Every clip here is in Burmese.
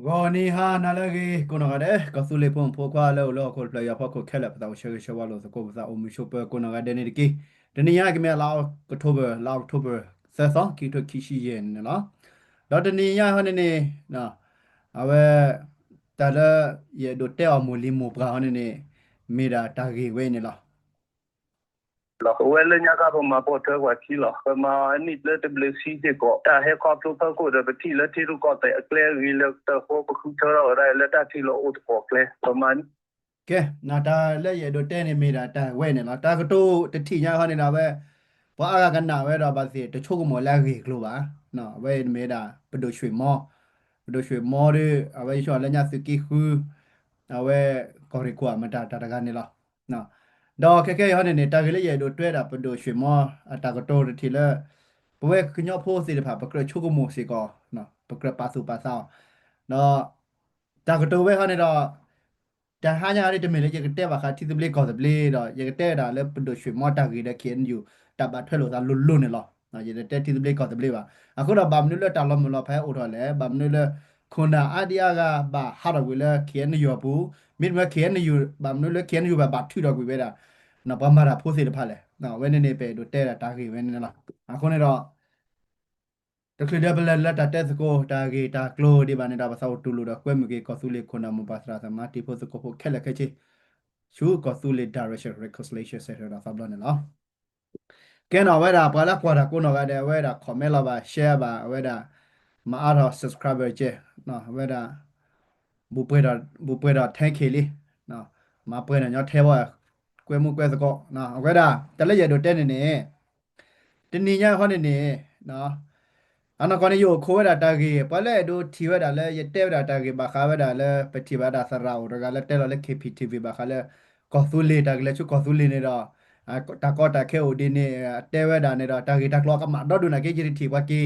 ဂေါ်နီဟာနာလကေကိုနဂတဲ့ကဆူလေပွန်ဖိုခွာလောလောကိုပလျာဖောက်ကိုခဲလက်ပတောရှေရှေဝါလောစကိုပစာအမှုရှိုပကိုနဂတဲ့နေကေတနည်းရကမဲလောကတိုဘာလောကတိုဘာဆက်ဆောကီတိုခီရှိရဲ့နော်တော့တနည်းရဟနေနေနော်အဝဲတလရဒိုတဲအမူလီမူပရာဟနေနေမေရာတာဂေဝဲနေလား lo ko wele nya ka ma po te wa ti lo ko ma ni le te ble si de ko ta he ko to ko ko de ti le ti ru ko te kle ri le te ko ko ku to ro ra le ta ti lo o ko kle ko ma ကဲနာတာလက်ရဒိုတဲနေမေရာတာဝဲနေလားတာကတိုတတိညာဟနေတာပဲဘာအကကနာဝဲတော့ပါစီတချို့ကမောလက်ရေကလို့ပါနော်ဝဲမေတာပဒိုရွှေမော do shwe more awe sho la nya suki khu awe kori kwa mata ta ta ga ne la no do ke ke yo ne ne ta ge le ye do twe da do shwe mo ata ko to ti le bwe knyo pho si de pha ba kre chu ko mo si ko no ba kre pa su pa sa no ta ko to we ha ne do တဟာညာရတဲ့မင်းလည်းရကတဲ့ပါခါတီတပလေးကောတပလေးတော့ရကတဲ့တာလည်းပဒိုရွှေမော်တာကြီးတဲ့ခင်ယူတပတ်ထွက်လို့သာလွတ်လွတ်နေလောနော်ရတဲ့တီတပလေးကောတပလေးပါအခုတော့ဗာမနုလက်တာလောမလောဖဲအိုတော့လေဗာမနုလက်ခွန်နာအဒီယာကဘာဟာရဝီလက်ခင်ယူဘူးမိမခင်ယူဗာမနုလက်ခင်ယူဘာဘာထူတော့ကွေပဲတာ နော်ဘာမာရာဖိုးစီတဖက်လေနော်ဝဲနေနေပဲတို့တဲ့တာတာကြီးဝဲနေလားအခုနေတော့တခလဒဘလလက်တာတက်စကိုတာဂီတာကလိုဒီဘာနေတာဘာသာတူလို့တော့ကွဲမကေကောဆူလေးခွန်နာမပါစရာသမာတီဖို့စကိုဖို့ခက်လက်ခဲချေရှုကောဆူလေး direction reconciliation ဆက်ရတာသဘလနေလားကဲနော်ဝဲတာဘာလာကွာတာကိုနော်ကတဲ့ဝဲတာ comment လာပါ share ပါဝဲတာမအားတော့ subscriber ကျနော်ဝဲတာဘူပွဲတာဘူပွဲတာ thank you လေးနော်မပွဲနေညထဲပါ ကွဲမှုကွဲစကောနော်ဝဲတာတလက်ရတော့တဲ့နေနေတနေညဟောနေနေနော်အနာကောနေယိုခိုးရတာတာကြီးပလဲဒိုထီဝဲတာလဲရတဲ့တာတာကြီးဘာခါဝဲတာလဲပတိဘာတာဆရာဦးရကလဲတဲလဲ KPTV ဘာခါလဲကောသူလေးတာကလဲချုကောသူလေးနေတော့အတာကောတာခဲအိုဒီနေတဲဝဲတာနေတော့တာကြီးတာကလောကမတော့ဒုနာကေဂျီတီဘာကီ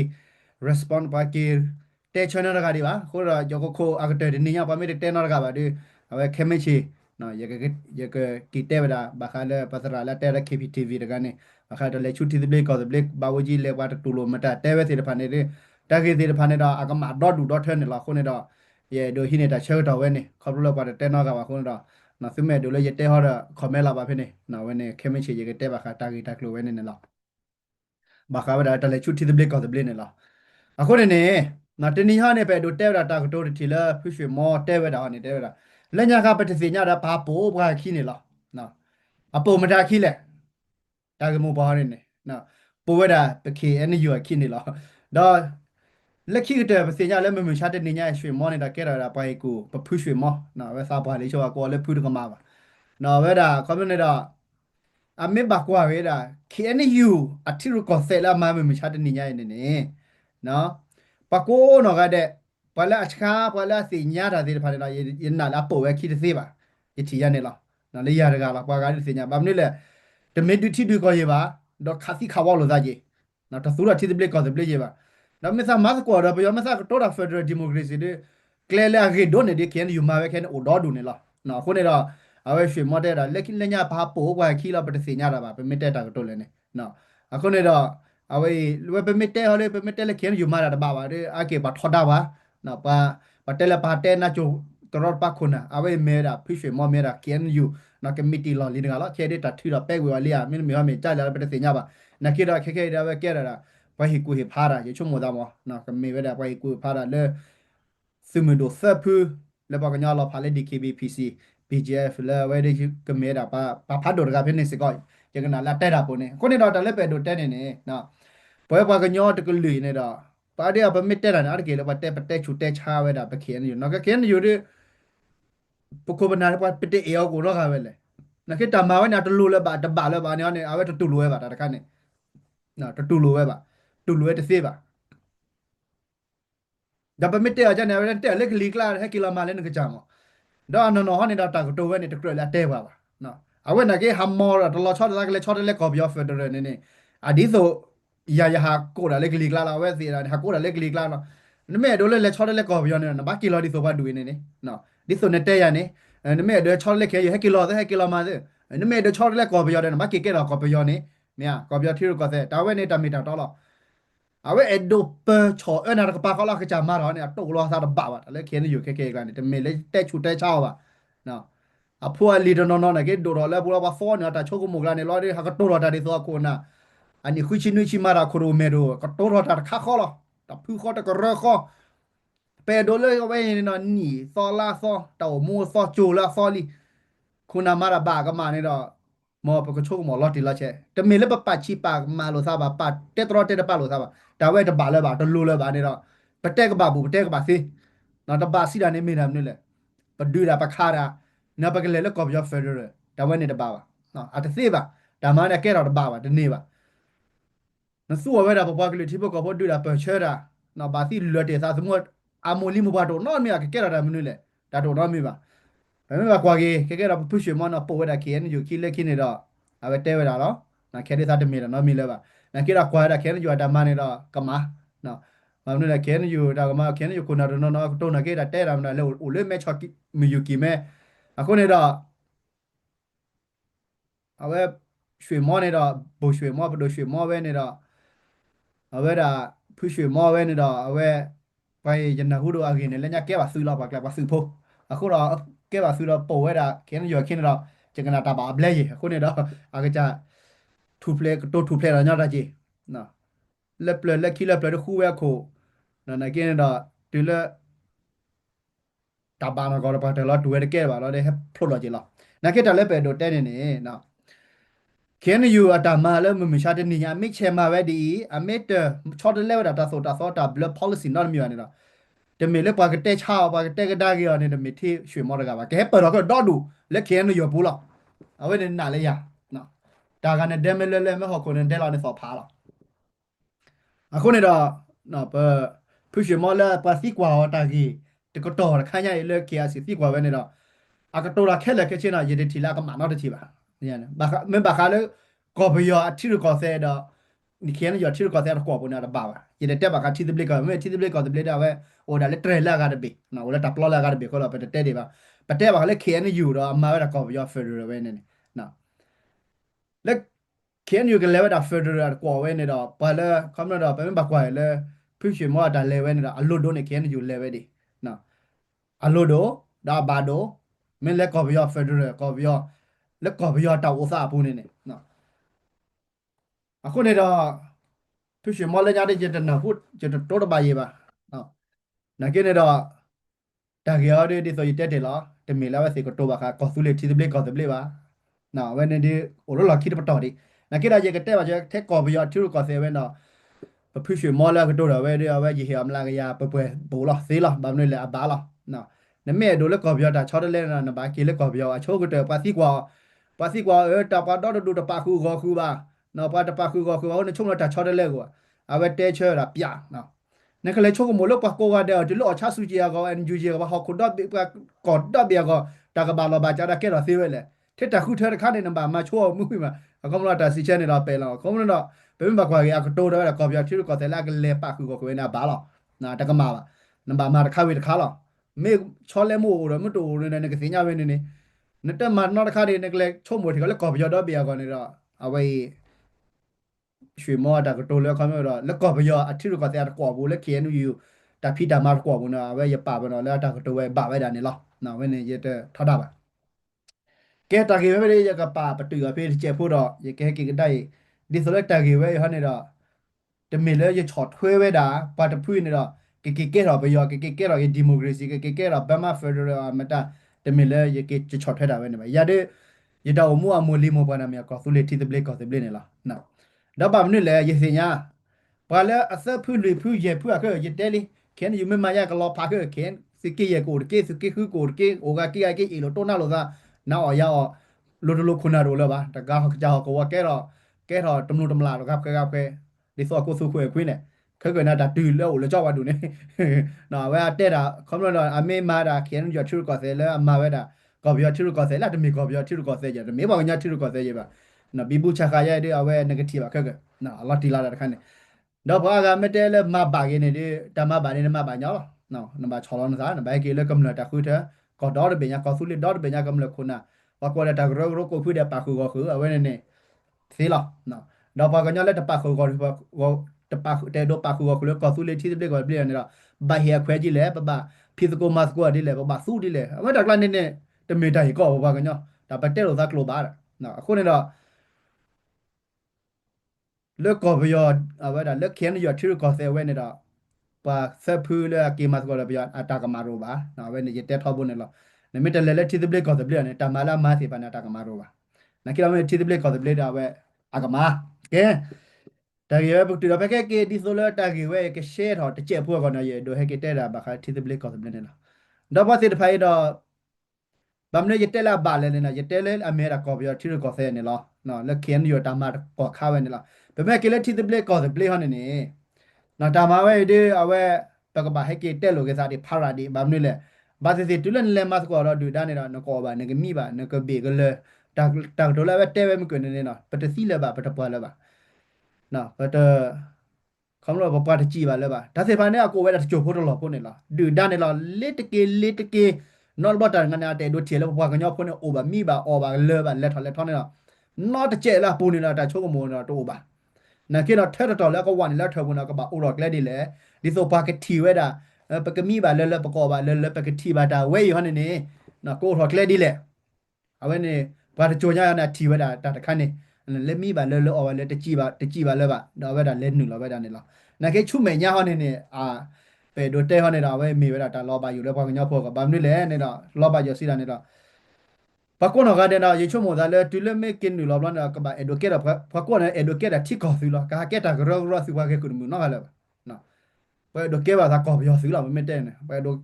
respond ဘာကီတဲချွန်းနာကဒီပါခိုးတော့ယောကိုခိုအကတဲ့နေညပါမေတဲနာကပါဒီအဝဲခဲမချီ နော်ရကရကကီတဲဝဲတာဘာခါလဲပသရာလဲတဲရ KPTV တကနေအခါတလေချူတီဒီဘလကောဒီဘလဘာဝကြီးလေဝါတူလိုမတာတဲဝဲစီတဖာနေတဲ့တာကေစီတဖာနေတော့အကမတော့ဒူတော့ထဲနေလားခုနေတော့ယေဒိုဟိနေတာချဲတော့ဝဲနေခေါပလိုပါတဲ့နောကပါခုနေတော့နော်စမဲဒိုလေရတဲဟောတော့ခေါ်မဲလာပါဖြစ်နေနော်ဝဲနေခဲမချေရကတဲပါခါတာကေတာကလိုဝဲနေနေလားဘာခါဝဒါတလေချူတီဒီဘလကောဒီဘလနေလားအခုနေနေနော်တနီဟာနေပဲဒိုတဲတာတာကတိုတီလာဖရွှေမောတဲဝဲတာနေတဲဝဲတာ လက်ညာကပတစီညာတာဘာပိုးဘာခီနေလားနော်အပေါ်မတာခီလဲတာကမဘာရနေနော်ပိုဝဲတာပခေအနယူခိနေလားတော့လက်ခိတဲ့ပစညာလည်းမမရှာတဲ့နေညာရွှေမောနေတာကဲရတာပိုင်ကိုပဖူးရွှေမောနော်ဝဲစားပါလေးချောကောလည်းဖူးတကမှာပါနော်ဝဲတာကွန်မြူနတီတော့အမေဘကွာဝဲတာ KNU အထီရကောဆဲလာမမမရှာတဲ့နေညာနေနေနော်ပကိုးနော်ကတဲ့ ပလာအချကာပလာစီညာတာဒီဖာလာရနာလာပိုဝဲခိတဲ့စေးပါအချီရနေလားနော်လေရတကလားပွာကားဒီစီညာဘာမလို့လဲတမင်တူတီတူကိုရပါတော့ခါစီခါဝလို့သားကြီးနော်တဆူရတီဒီဘလက်ကောဒီဘလက်ရပါနော်မစမတ်ကောရပယောမစကတော့ဖက်ဒရယ်ဒီမိုကရေစီတဲ့ကလဲလာဂေဒိုနေဒီကန်ယူမာဝဲကန်အိုဒေါ်ဒူနေလားနော်ခုနေတော့အဝဲရွှေမော့တဲ့တာလက်ကိလက်ညဘာပိုးကွာခီလာပတစီညတာပါပမစ်တဲ့တာကတော့လဲနေနော်အခုနေတော့အဝဲလွယ်ပမစ်တဲ့ဟောလေပမစ်တဲ့လက်ကန်ယူမာတာတပါပါတဲ့အကေပါထော်တာပါ နော်ပါပတဲလက်ပါတဲနာချိုတော်ပါခုနာအဝဲမဲတာဖိရွှေမော့မဲတာကန်ယူနော်ကမတီလော်လီငါလောချဲတဲ့တထီတော့ပဲကွာလေးရမင်းမြောမေကြလာပဲတဲ့ညပါနကိတော့ခက်ခဲတာပဲကဲရတာဘာဟီကူဟီဖာရာရေချုံမဒါမောနော်ကမေဝဲတာဘာဟီကူဖာရာလေစုမဒိုဆပ်ဖူလေဘာကညာလောဖာလေဒီ KBPC BGF လေဝဲဒီကမေတာပါပါဖတ်တော်ကဖြစ်နေစကောရကနာလာတက်တာပုံနေခုနေတော့တလက်ပဲတို့တက်နေနေနော်ပွဲဘာကညောတကလူနေတော့ ပါတဲ့ဗမစ်တက်တာနာတကယ်လို့ပါတက်ပတက်ချူတက်ချဝဲတာပခေနေနော်ကခဲနေယူတဲ့ပကိုဘနာပါပတက်အေယောကိုတော့ခါပဲလေနခေတမာဝဲနာတလူလဲပါတပါလဲပါနေနေအဝဲတူလူဝဲပါတာတခါနေနော်တူလူဝဲပါတူလူဝဲတစ်စေးပါဒါပမစ်တဲ့အကြနေဝဲတဲ့လက်ကလီကလာဟက်ကီလာမလဲနကကြမောဒါနော်နော်ဟနေတာတာကတိုဝဲနေတကရလဲတဲပါပါနော်အဝဲနကေဟမ်မောရတလောချောတကလေချောတလေကော်ပြောဖက်ဒရယ်နေနေအဒီဆို ရရဟာကိုတာလက်ကလီကလာလာဝဲစီတာဟာကိုတာလက်ကလီကလာနော်နမဲဒိုလေလေချောတလေကော်ပြောနေနော်ဘာကီလိုဒီဆိုဘာဒူနေနေနော်ဒီဆိုနေတဲရနေနမဲဒိုချောလက်ခဲဟက်ကီလိုဟက်ကီလိုမာနမဲဒိုချောတလေကော်ပြောနေနော်ဘာကီကေတော့ကော်ပြောနေမြာကော်ပြောထီရကောတဲ့တာဝဲနေတာမီတာတော့လော အဝဲအဒိုပချောအနာကပါကလာကကြမှာတော့เนี่ยတော့လောစားတော့ပါပါလေခဲနေယူခဲခဲကနေတမေလေတက်ချူတက်ချောပါနော်အဖိုးလီဒနော်နော်နကေဒိုရလဲဘူလာပါဖောနေတာချိုကမုကလာနေလောရီဟာကတိုရတာဒီသောကိုနာ အနိခွချီနွချီမာရာခရိုမေရိုကတိုရတာခါခေါ်လာတဖူခေါ်တကရခေါ်ပေဒိုလေဝဲနေနော်နီသောလာသောတောမူသောဂျိုလာသောလီခုနာမာရာဘာကမာနေတော့မောပကချိုကမောလော်တီလာချက်တမေလေပပချီပါမာလို့စားပါပတ်တက်တော်တက်တပတ်လို့စားပါဒါဝဲတပါလဲပါတလူလဲပါနေတော့ပတက်ကပါဘူးပတက်ကပါသေးနော်တပါစီတာနေမိတာမလို့လေပဒူတာပခါတာနပကလေလကော်ပြောဖက်ဒရယ်ဒါဝဲနေတပါပါနော်အတသေးပါဒါမှလည်းကဲတော့တပါပါဒီနေ့ပါ နဆူဝဲတာပပကလေးတိပကောဖို့ဒူတာပချဲတာနော်ဘာစီလွတ်တဲ့သာသမတ်အမိုလီမဘတော့နော်မြကကဲတော့တာမလို့လေဒါတော့တော့မိပါဘယ်မှာကွာကြီးကဲကဲတော့ပုရွှေမနော်ပို့ဝဲတာ KN ယူကိလက်ခိနေတော့အဝဲတဲဝဲတာနော်နော်ခဲတဲ့သားတမီတော့နော်မိလဲပါ na kira kwara ken ju ada mane da kama no ma nu la ken ju da kama ken ju kuna no no to na ke da te ra na le u le me chaki mi yu ki me ako ne da awe ရွှေမောနေတော့ဘိုရွှေမောဘဒိုရွှေမောပဲနေတော့ အဝဲဒါဖူးရွှေမောပဲနေတော့အဝဲဘိုင်ရနဟုတို့အကင်းနဲ့လည်းညကဲပါဆူလောက်ပါကလပါဆူဖို့အခုတော့ကဲပါဆူတော့ပို့ဝဲတာခင်းရခင်းတော့ကျကနာတာပါဘလဲရအခုနေတော့အကကြ two play တိုး two play ရညတာကြီးနော်လက်ပလက်လက်ခီလက်ပလက်ခုဝဲခုနော်နကင်းတော့ဒီလက်တဘာမကောပါတယ်လို့တွေ့ရကဲပါတော့တဲ့ဖလို့လို့ကြီးလားနကဲတလည်းပဲတော့တဲ့နေနေနော် ခင်းယူအတမလည်းမမရှာတဲ့နေညာမိချေမှာပဲဒီအမစ်ချော့တယ်လည်းတာဆိုတာဆိုတာ blood policy နော်မြင်နေတော့တမေလည်းပါကတဲ့ချာပါကတဲ့ကဒါကြီးရတယ်တမေထေရွှေမော်တကပါကဲပတော့ကတော့ဒူလက်ခင်းယူဘူးလားအဝဲနေနာလည်းရနော်ဒါကနဲ့ဒဲမလဲလဲမဟုတ်ကိုနဲ့ဒဲလာနေစောဖားလာအခုနေတော့နော်ပဖူရှင်မလာပါစီကွာတာကြီးတကတော်ခန်းရလေကီယာစီစီကွာပဲနေတော့အကတော်လာခဲလက်ခဲချင်းတော့ရေတီလာကမနောက်တစ်ချီပါ ညနေဘာမင်းဘာခါလေကောဘယောအထီရကောဆဲတော့ဒီခဲနေရထီရကောဆဲတော့ကောပေါ်နေတာပါပါရေတက်ပါကထီဒပလစ်ကမဲထီဒပလစ်ကောဒပလစ်တော့ပဲဟိုဒါလေထရလာကတပြီနော်ဟိုလေတပ်လောလာကတပြီခေါ်တော့ပဲတက်တယ်ပါပတက်ပါကလေခဲနေယူတော့အမှားပဲကောဘယောဖက်ဒရယ်ပဲနေနော်လက် can you can level da federal ကွာဝဲနေတော့ဘာလဲခမတော့ဘယ်မှာကွာလဲဖိရှင်မောဒါ level နေတော့အလွတ်တော့နေ can you level ဒီနော်အလွတ်တော့ဒါဘာတော့မင်းလက်ကော်ပြော federal ကော်ပြော လက်ကော်ပြောတောက်ဥစားဘူးနေနေနော်အခုနေတော့ဖိရှင်မောလည်းညတဲ့ကျတဲ့နော်ဟုတ်ကျတော့တော့ပါရေးပါနော်နာကိနေတော့တာကြရတဲ့ဒီဆိုရတက်တယ်လားတမီလာဝဲစီကတော့ပါကကော်စုလေတီဘလက်ကော်စဘလက်ပါနော်ဝဲနေဒီအိုလိုလာခိတပတော်ဒီ na kira je kete ba je te ko bi yo tu ko se we no ba phu shwe mo la ko do da we de we ye he am la ga ya pwe pwe bo la se la ba ne le a ba la no ne me do le ko bi yo da chho de le na na ba ke le ko bi yo a cho ko de pa si kwa pa si kwa e ta pa do do da pa khu go khu ba no pa da pa khu go khu ba ne chung la da chho de le ko a we te che da pya no နကလေချိုကမလို့ပကောကတဲ့ဒီလိုအချဆူကြီးကောအန်ယူကြီးကဟောခုတော့ကောတော့ပြကောတကဘာလဘာကြတာကဲတော့သေးဝဲလေထက်တခုထဲတစ်ခါနေနံပါတ်မှာချိုးမှုမှာအကောင်မလာတာစီချဲနေတော့ပယ်လောက်အကောင်မလာဘယ်မှာခွာကြီးအကတိုးတော့ကော်ပြချီကောတယ်လာကလေပါခုကိုခွေးနာဘာလောက်နာတကမာပါနံပါတ်မှာတစ်ခါဝေးတစ်ခါလောက်မေချောလဲမို့တော့မတူနေနေကစညာဝင်းနေနေ နတက်မှာနောက်တစ်ခါနေနေကလေချုံမွေထကလေကော်ပြတော့ပြရကောနေတော့အဝေးရွှေမောတာကတိုးလဲခေါမျိုးတော့လက်ကော်ပြအထီရကောတဲ့ကော်ဘူးလက် KNU တာဖီတာမာကော်ဘူးနော်အဝေးရပါဘနော်လက်တာကတိုးဝဲပါဝဲတာနေလောက်နော်ဝဲနေရတဲ့ထောက်တာပါကဲတာကေဝဲရကပါပတူရဖေးချက်ဖို့တော့ရကဲကေကတိုင်ဒီဆိုလက်တာကေဝဲရဟနေတော့တမီလဲရချော်ထွဲဝဲတာပါတဖွေးနေတော့ကေကေကေတော့ဘယောကေကေကေတော့ဒီမိုကရေစီကေကေကေတော့ဘမဖက်ဒရယ်မတာ တမီလဲရကေချော်ထွဲတာပဲနေပါရတဲ့ရတော့မူအမူလီမောပနာမြကောဆူလေတီဒဘလေကောဆဘလေနေလားနော်တော့ပါမနစ်လဲရစင်ညာဘာလဲအသက်ဖွေးလူဖွေးရဖွေးအခရရတဲလီခင်ယူမမရကလောပါခခင်စကေရကိုကေစကေခုကိုကေအိုဂါကေအကေအီလိုတိုနာလိုသာနောက်အရောက်လိုတလိုခုနာလိုလဲပါတကားကြောက်ကောကဲတော့ကဲတော့တမလို့တမလာတော့ကပ်ကဲကပ်ကဲဒီစောကိုစုခွေခွေးနေ ခဲကွနာတာတူလဲကိုလကြောက်ပါတူနေနော်ဝဲတဲ့တာခမလို့အမေမာတာခင်ရချူကောဆဲလဲအမဝဲတာကောပြောချူကောဆဲလာတမီကောပြောချူကောဆဲကြတယ်မေဘောညာချူကောဆဲကြပါနော်ဘီဘူချခါရဲတဲ့အဝဲ negative ပါခက်ခက်နော်အလော်တီလာတာတခါနေတော့ဘာကမတဲလဲမပါကင်းနေတယ်တမပါနေမပါညောနော်နံပါတ်6လောနစားနံပါတ်ကေလဲကမ္လတာခွေးတဲ့ကောတော့ပညာကောဆူလီတော့ပညာကမ္လခုနာဘာကွာတာဂရောဂရောကိုဖွေးတဲ့ပါခုကောခုအဝဲနေနေသေးလားနော်တော့ဘာကညလက် တပါခုကောတပါတဲတော့ပါခုကလကောသူလေတီပလေကောပလေနေတော့ဘာဟီခွဲကြီးလေပပဖီစကိုမတ်ကိုဒီလေပပသူဒီလေအမတကလနေနေတမေတိုင်ကောဘာကညဒါပတဲလို့သကလိုပါနော်အခုနေတော့လက်ကောဘယောအဝဒါလက်ခဲနေရထီကောဆဲဝဲနေတော့ပါဆက်ဖူးလေကေမတ်ကောလည်းပြောအတာကမာရောပါနော်ဝဲနေရတက်ထောက်ဖို့နေလို့နမီတလေလေတီပလေကောပလေနေတမလာမာစီပနာတာကမာရောပါနကိရမေတီပလေကောပလေဒါဝဲအကမာကဲ တာကေဘတူတော့ဖက်ကကေဒီဆိုလတာကေဝဲကရှဲတော့တကြက်ဖို့ကောနော်ရေဒိုဟဲကေတဲတာဘာခါတီပလေကောပလေနေလားတော့ပါစီတဖိုင်တော့ဗမ်နေရတဲလာပါလဲနေနော်ရတဲလဲအမေရာကောပြောထီရကောဆဲနေလောနော်လက်ခဲနေရတာမတ်ကောခါဝဲနေလားဘယ်မဲ့ကေလက်တီပလေကောပလေဟောနေနေနော်တာမဝဲဒီအဝဲပကဘာဟဲကေတဲလိုကေစားဒီဖာရာဒီဗမ်နေလဲဘာစီစီတူလန်လဲမတ်ကောတော့ဒူဒါနေတော့နကောပါနကမိပါနကဘေကလဲတာတာဒေါ်လာပဲတဲပဲမကွနေနေနော်ပတစီလဲပါပတပွားလဲပါ နော်ပတခမလို့ပပတကြည့်ပါလဲပါဒါစေပါနဲ့အကိုဝဲတာချိုဖို့တော့လို့ပို့နေလားဒူဒါနေလားလက်တကေလက်တကေနော်ဘတ်တန်ငနာတဲ့ဒိုချေလဲပပွားကညောဖို့နေအိုပါမိပါအော်ပါလဲပါလက်ထော်လက်ထော်နေတော့နော်တကြဲလားပူနေလားတာချိုးကမောနော်တိုးပါနကေတော့ထဲတော်လဲကဝါနေလက်ထော်ဘူးနော်ကပါအိုတော့ကလက်ဒီလဲဒီဆိုပါကတီဝဲတာပကမိပါလဲလဲပကောပါလဲလဲပကတီပါတာဝဲရဟနေနေနော်ကိုထော်ကလက်ဒီလဲအဝဲနေဘာတကြိုညာနာတီဝဲတာတာတခါနေ လက်မိပါလဲလဲအော်ပါလဲတကြည့်ပါတကြည့်ပါလဲပါတော့ဝဲတာလဲနူလောဝဲတာနေလောနကေချုမဲညာဟနေနေအာပေဒိုတဲဟနေတာဝဲမေဝဲတာတာလောပါယူလဲဘာကညောဖို့ကဘာမနလဲနေတော့လောပါရစီတာနေတော့ပကောနကတဲ့တော့ရေချုမောဒါလဲတူလဲမေကင်နူလောဘလနာကဘာအဒိုကေတာပကောနအဒိုကေတာတိကောဖီလောကာကေတာဂရောဂရောစီဝါကေကုမှုနော်ဟလဲနော်ပဲဒိုကေဘာသာကောပြောစီလောမမေတဲ့နေပဲဒို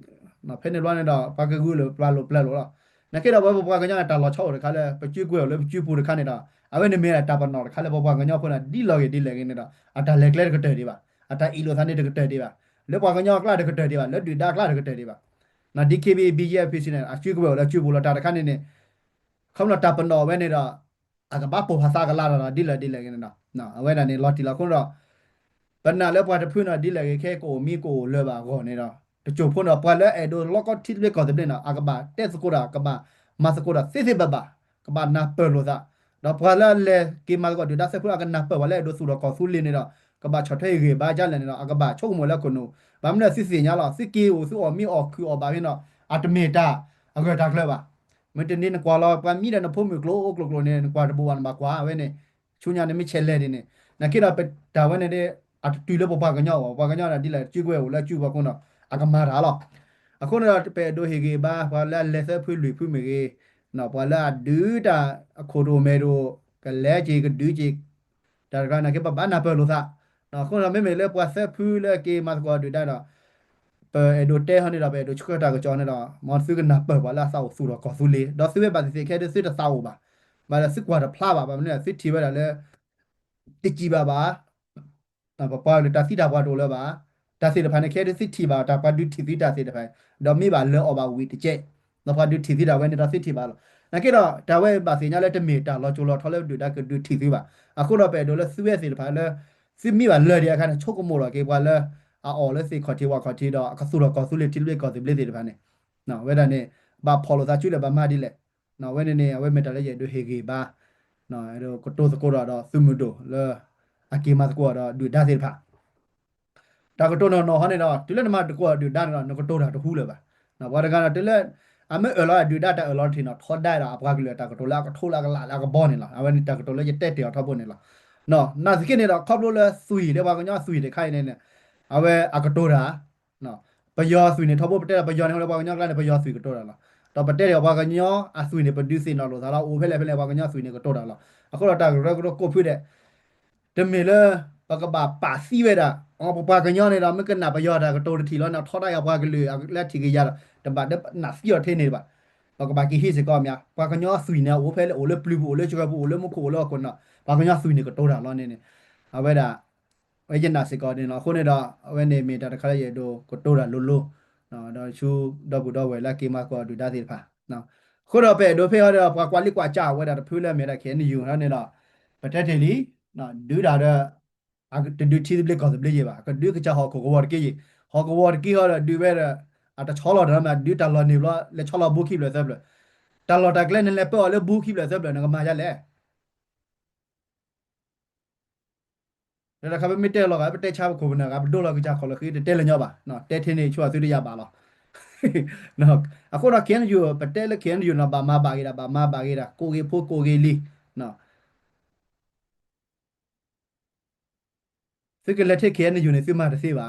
နော်ဖဲနေလွားနေတော့ပါကကူလောပလာလောပလက်လောလား နကေတော့ဘဘကညတာလောချောတခါလဲပကျွကွယ်လဲပကျွပူတခါနေတာအဝဲနေမေတာပနော်တခါလဲဘဘကညဖွင့်တာဒီလောကေဒီလေကေနေတာအတာလက်ကလက်ကတဲ့ဒီပါအတာအီလိုသန်တဲ့ကတဲ့ဒီပါလက်ဘကညကလာတကတဲ့ဒီပါလက်ဒီဒါကလာတကတဲ့ဒီပါနော် DKB BGF ဖြစ်နေအကျွကွယ်လဲကျွပူလာတာတခါနေနေခေါမတာပနော်ပဲနေတော့အကဘပေါ်ဖာစာကလာတာဒီလေဒီလေကေနေတာနော်အဝဲတာနေလော်တီလာခွန်းတော့ဘနာလဲပွားတဖွင့်တော့ဒီလေခဲကိုမီကိုလဲပါခေါ်နေတော့ တချို့ဖွင့်တော့ပွာလဲအဲ့ဒိုလော့ကော့တီလေကောတဲ့နော်အကဘတက်စကိုတာကဘာမစကိုတာစစ်စစ်ဘဘကဘာနာပလို့သာတော့ပွာလာလေကေမကောဒဒါစဖူကနာပဝလဲဒိုဆူတော့ကောဆူလင်းနေတော့ကဘာချော်ထဲရေဘာကြလဲနေတော့အကဘာချုပ်မလဲကုနုဘာမလဲစစ်စစ်ညာလားစစ်ကေကိုစုအော်မီအော်ခူအော်ဘာဖြစ်တော့အတမေတာအကဒါကလဲပါမတနေကွာလာပမီတဲ့နဖို့မီကလိုကလိုကလိုနေကွာတဘူဝန်ဘာကွာဝဲနေချူညာနေမချဲလဲနေနကိရပဒါဝဲနေတဲ့အတူလပပကညောပကညောတာဒီလဲကျွကွဲကိုလဲကျွပါကုန်းတော့ အကမာတာလောအခုတော့ပဲဒိုဟေကေဘာဘာလဲလက်ဆက်ဖွေးလူဖွေးမေကေနော်ဘာလာဒူးတာအခုတို့မဲတို့ကလဲကြီးကဒူးကြီးဒါကနာကေပဘာနာပလို့သာနော်ခုနမေမေလဲပွားဆက်ဖွေးလဲကေမတ်ကောဒူတာတော့ပဲဒိုတဲဟနေတာပဲဒိုချကတာကကြောနေတော့မွန်စုကနာပဘာလာဆောက်ဆူတော့ကောဆူလေတော့ဆွေးပါစီခဲတဲ့စစ်တဆောက်ပါဘာလဲစစ်ကွာတဖလာပါဘာမလဲစစ်တီပဲလဲတကြည်ပါပါနော်ပပလေတာစီတာဘွားတို့လဲပါ တာစီတဖန်ခဲတဲ့စစ်တီပါတာပါဒူတီစီတာစီတဖန်တော့မိပါလဲအော်ပါဝီတကြက်တော့ပါဒူတီစီတာဝဲနေတာစစ်တီပါလို့နကေတော့ဒါဝဲပါစီညာလဲတမီတာလောချိုလောထော်လဲဒူတာကဒူတီစီပါအခုတော့ပဲတို့လဲဆွေးစီတဖန်လဲစစ်မိပါလဲတဲ့အခါနဲ့ချုပ်ကမို့တော့ကေပွာလဲအော်လဲစီခေါ်တီဝါခေါ်တီတော့အခဆူတော့ကောဆူလေတီလေကောစီဘလေစီတဖန်နေနော်ဝဲဒါနေဘာဖော်လို့သာကျွလေဘာမဒီလေနော်ဝဲနေနေဝဲမက်တာလဲရဲ့ဒူဟေဂေဘာနော်အဲ့တော့ကတိုစကိုတော့သုမှုတိုလဲအကေမတ်ကိုတော့ဒူဒါစီဖာ ဒါကတိုနော်နော်ဟနေတော့ဒီလက်နမတကောဒူဒါနော်ကတိုတာတခုလေပါနော်ဘာတကတော့ဒီလက်အမေအလောဒူဒါတာအလောထင်တော့ထော်ได้တာအပကကလေတာကတိုလာကထိုးလာကလာလာကဘောနေလားအဝဲနေတာကတိုလဲရတက်တယ်ထောက်ဖို့နေလားနော်နာစကိနေတော့ခေါပလို့လဲဆွီလေဘာကညဆွီလေခိုင်နေနေအဝဲအကတိုတာနော်ပယောဆွီနေထောက်ဖို့ပတက်ပယောနေဟောဘာကညကလည်းပယောဆွီကတိုတာလားတော့ပတက်ရဘာကညအဆွီနေ produce နော်လို့ဒါတော့အိုဖဲလေဖဲလေဘာကညဆွီနေကတိုတာလားအခုတော့တာကရကကိုဖွေးတဲ့တမေလ ပကဘာပါစီဝဲတာအော်ပပကညနေတာမကနာပယောတာကတိုတထီလောနောက်ထောက်ရဘာကလေလက်ထီကရတာတပတ်တနာစီရထင်းနေပါပကဘာကီဟိစကောမြပကညဆွီနေအိုဖဲလေအိုလေပလူဘူးအိုလေချကဘူးအိုလေမခိုလောကနပကညဆွီနေကတိုတာလောနေနေအဝဲတာဝဲကျနာစကောနေတော့ခုနေတော့အဝဲနေမီတာတခါရတော့ကတိုတာလိုလိုနော်တော့ချူတော့ဘူးတော့ဝဲလာကေမကောဒူဒါသေးဖာနော်ခုတော့ပဲဒိုဖေရတော့ကွာလီကွာကြာဝဲတာဖူးလဲမြဲတာခဲနေယူနော်နေတော့ပတက်တယ်လီနော်ဒူတာတော့ အကတူချီဘလက်ကောဘလက်ရပါကဒူကချဟောကိုကိုဝတ်ကေဟောကိုဝတ်ကေဟောဒူပဲအတချောလော်ဒရမဒူတလော်နေလောလေချောလော်ဘူခိဘလက်ဇဘလတလော်တကလည်းနေလေပေါ်လေဘူခိဘလက်ဇဘလငါမာရလေဒါခါပဲမတဲလောကပဲတဲချာကိုဘနာကဘဒိုလောကကြခေါ်လခိတဲလညောပါနော်တဲထင်းနေချွာသူရရပါလောနော်အခုတော့ကန်ယူပတဲလကန်ယူနော်ဘာမပါကြီးတာဘာမပါကြီးတာကိုကြီးဖို့ကိုကြီးလီ နော်စကလက်ထက်ကန်ယူနေစမတစေပါ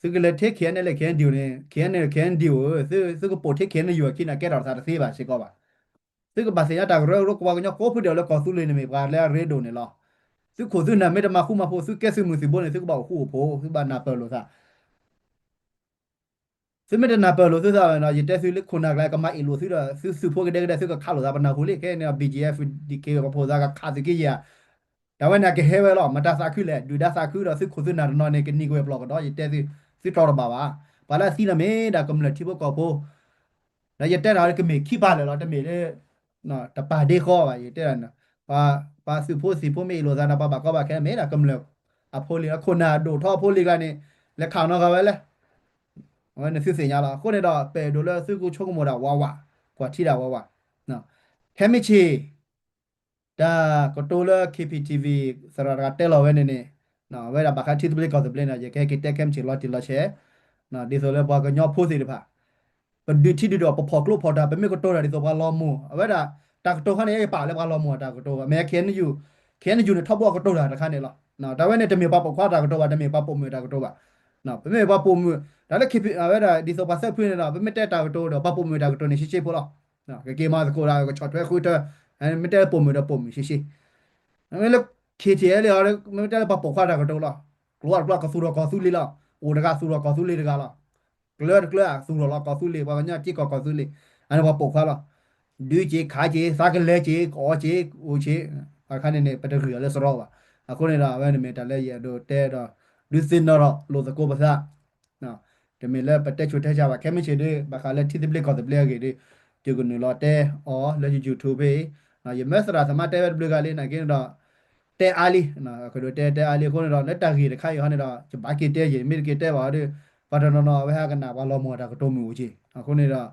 စကလက်ထက်ကန်နဲ့လက်ကန်ဒီနေကန်နဲ့ကန်ဒီကိုစစကပိုထက်ကန်ယူကိနာကဲတော်စားတစေပါရှိကောပါစကဘာစရတာရောရောကွာကညကိုဖတယ်လောကောသူလေးနေပါလဲရေဒိုနေလော su ko su na me da ma khu ma pho su ke su mu si bo ne su ko ba khu pho su ba na pe lo sa su me da na pe lo su sa na ye te su le khu na ga ka ma i lo su da su su pho ke de de su ka kha lo sa ba na khu le ke ne BGF DK ko pho sa ka kha su ke ya da wa na ke he we lo ma ta sa khu le du da sa khu da su ko su na no ne ke ni ko blog do ye te su su to ba ba ba la si na me da kom le ti bo ko pho da ye te da ke me ki ba le lo te me le no ta pa de kho ba ye te da na ပါပါစုဖို့စီဖို့မေလိုဇာနာပါပါကောပါခဲမဲတာကမလအဖိုးလီခုနာဒိုထောဖိုးလီကနေလက်ခေါတော့ကပဲလေဟောနေစစ်စင်ရလားခုနေတော့ပဲဒိုလဲစုကိုချုံကမောတာဝါဝါကွာထီတာဝါဝါနော်ခဲမချီ ဒါကတိုလာ KPTV စရတာတဲလောဝဲနေနေနော်ဝဲတာဘာခတိတပလကောတပလနေရခဲကတက်ကမ်ချီလော်တီလော်ချေနော်ဒီဆိုလဲဘာကညောဖိုးစီတဖာပဒူတီဒီတော့ပဖော်ကလို့ဖော်တာပဲမေကတိုရာဒီဆိုဘာလောမူဝဲတာတာကတိုခနဲ့ပါလဲဘာလောမူတာကတိုအမေခဲနေယူခဲနေယူနေထောက်ဘောကတိုတာတခါနေလောနော်ဒါဝဲနဲ့တမေပပခွာတာကတိုပါတမေပပုံမြတာကတိုပါနော်ပမေပပုံမြဒါလည်း KP ဝဲတာဒီဆိုပါဆက်ဖွင့်နေတာပမေတက်တာကတိုတော့ပပုံမြတာကတိုနေရှိရှိပို့လောနော်ကကေမာကိုလာကချော့ထွဲခွေးတဲ့ အဲမတက်ပုံမြတော့ပုံမြရှိရှိအမေလည်း KTL လေအားမတက်ပပခွာတာကတိုလောကလောကလောကဆူတော့ကဆူလီလောအိုတကဆူတော့ကဆူလီတကလောကလောကလောဆူတော့ကဆူလီဘာညာကြည့်ကကဆူလီအဲ့တော့ပခွာလောလူကြီးခါကြီးစားကလေးကြီးကောကြီးဦးကြီးအခါနေနေပတရီလဲစရောပါအခုနေတာပဲနေမတလဲရတော့တဲတော့လူစင်တော့လို့သကိုပါစားနော်တမီလဲပတက်ချွတ်ထဲကြပါခဲမချေတဲ့ဘခါလဲတီတပလက်ကောတပလက်ကြီးဒီ ဒီကနလောတဲအော်လဲ YouTube ပဲနော်ရမစရာသမတဲဘလကလေးနာကင်းတော့တဲအားလီနော်အခုတော့တဲတဲအားလီခုနေတော့လက်တကြီးတခါရဟနေတော့ဘာကီတဲကြီးမိကီတဲပါတဲ့ပါဒနော်နော်ဝဲဟာကနာဘာလောမောတာကတော့မျိုးကြီးအခုနေတော့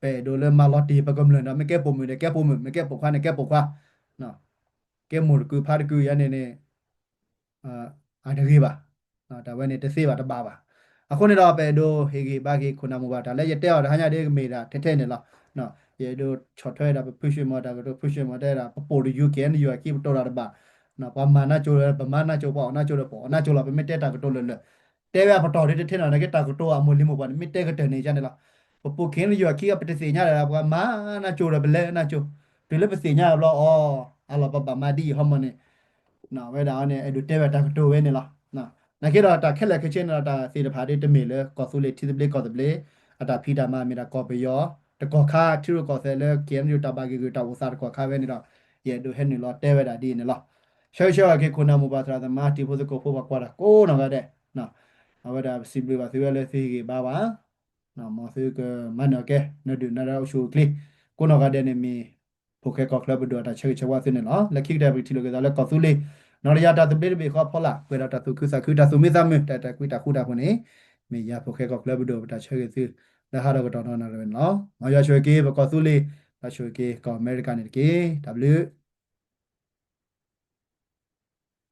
pe do le maloti pa gom le na me ke po mu ne ke po mu me ke po kha ne ke po kha no ke mu ku pha ku ya ne ne a a de ge ba no da we ne te se ba ta ba ba အခုနေတော့ပဲဒိုဟေဂီဘာဂီခုနမူပါဒါလည်းရတဲ့တော့ဟာညာတဲ့မေတာထဲထဲနေလား နော်ရေဒိုချော်ထွဲတာပုရှမောတာကတော့ပုရှမောတဲ့တာပပိုဒီယူကန်ယူကိပတော်တာပါနော်ပမာနာချိုရပမာနာချိုပေါ့နာချိုရပေါ့နာချိုလာပဲမတက်တာကတော့လဲလဲတဲရပတော်တဲ့ထဲနာလည်းတာကတော့အမလီမပေါ့မတက်ကတဲ့နေကြတယ်လားပပိုခင်းယူကိကပတစီညာတာကမာနာချိုရဘလဲနာချိုဒီလည်းပစီညာဘလောအော်အလာပပမာဒီဟမနေနော်ဝဲတာနဲ့အဲ့ဒိုတဲရတာကတော့ဝဲနေလားနော်နာကေတော့တာခက်လက်ခချင်းတော့တာစေတဖာတွေတမေလေကောဆူလေတီတပလေကောတပလေအတာဖီတာမမီတာကောပယော တကောခါထီရကောဆဲလေကင်ယူတာဘာဂီဂီတာဝစာတကောခါဝဲနေတော့ယေဒိုဟဲနေလောတဲဝဲတာဒီနေလောရှောရှောကေခုနာမူပါသရာသမာတီဖို့ကိုဖို့ပါကွာတာကိုနော်ကတဲ့နော်အဝဒါစီပလီပါစီဝဲလေစီကေဘာပါနော်မဆီကမနကေနဒူနရာရှုကလီကိုနော်ကတဲ့နေမီဖိုကေကောကလပ်ဒူတာချေချဝါစနေလောလက်ခိတဲ့ဘီတီလိုကေဒါလေကောဆူလေနော်ရတာတပိပိခေါ်ဖလာကွေရတာသူကုစကုတာသူမိသမတတကွီတာခုတာခုနေမေရဖိုခဲကောကလပ်ဒိုတာချေကေစီ လဟာရကတော့နော်နော်နော်ငါရချွေကေဘကောသူလေးလချွေကေကောအမေရိကန်နေကေ W